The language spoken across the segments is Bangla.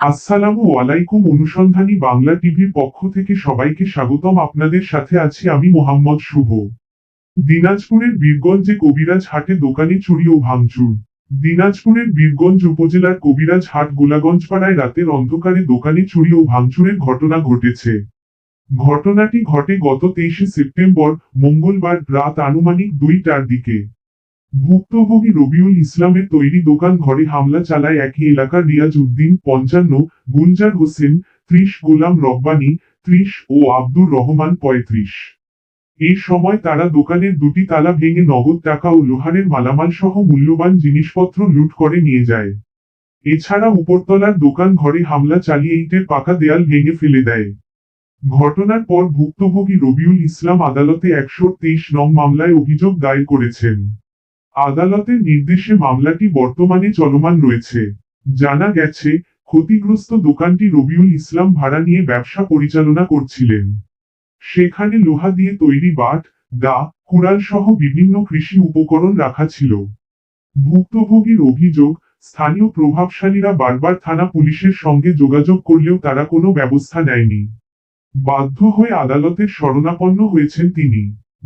আসসালামু আলাইকুম, অনুসন্ধানী বাংলা টিভির পক্ষ থেকে সবাইকে স্বাগতম। আপনাদের সাথে আছি আমি মোহাম্মদ শুভ। দিনাজপুরের বীরগঞ্জে কবিরাজ হাটে দোকানে চুরি ও ভাঙচুর। দিনাজপুরের বীরগঞ্জ উপজেলার কবিরাজ হাট গোলাগঞ্জ পাড়ায় রাতের অন্ধকারে দোকানে চুরি ও ভাঙচুরের ঘটনা ঘটেছে। ঘটনাটি ঘটে গত তেইশে সেপ্টেম্বর, মঙ্গলবার রাত আনুমানিক দুইটার দিকে। ভুক্তভোগী রবিউল ইসলামের তৈরি দোকান ঘরে হামলা চালায় একই এলাকার রিয়াজ উদ্দিন, পঞ্চান্ন, গুলজার হোসেন, ত্রিশ, গোলাম রব্বানি, ত্রিশ ও আব্দুর রহমান পঁয়ত্রিশ। এই সময় তারা দোকানের দুটি তালা ভেঙে নগদ টাকা ও লোহারের মালামাল সহ মূল্যবান জিনিসপত্র লুট করে নিয়ে যায়। এছাড়া উপরতলার দোকান ঘরে হামলা চালিয়ে ইটের পাকা দেয়াল ভেঙে ফেলে দেয়। ঘটনার পর ভুক্তভোগী রবিউল ইসলাম আদালতে একশো তেইশ নং মামলায় অভিযোগ দায়ের করেছেন। আদালতের নির্দেশে মামলাটি বর্তমানে চলমান রয়েছে। জানা গেছে, ক্ষতিগ্রস্ত দোকানটি রবিউল ইসলাম ভাড়া নিয়ে ব্যবসা পরিচালনা করছিলেন। সেখানে লোহা দিয়ে তৈরি বাট, দা, কুড়াল সহ বিভিন্ন কৃষি উপকরণ রাখা ছিল। ভুক্তভোগীর অভিযোগ, স্থানীয় প্রভাবশালীরা বারবার থানা পুলিশের সঙ্গে যোগাযোগ করলেও তারা কোনো ব্যবস্থা নেয়নি। বাধ্য হয়ে আদালতের শরণাপন্ন হয়েছেন তিনি।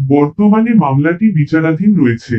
বর্তমানে মামলাটি বিচারাধীন রয়েছে।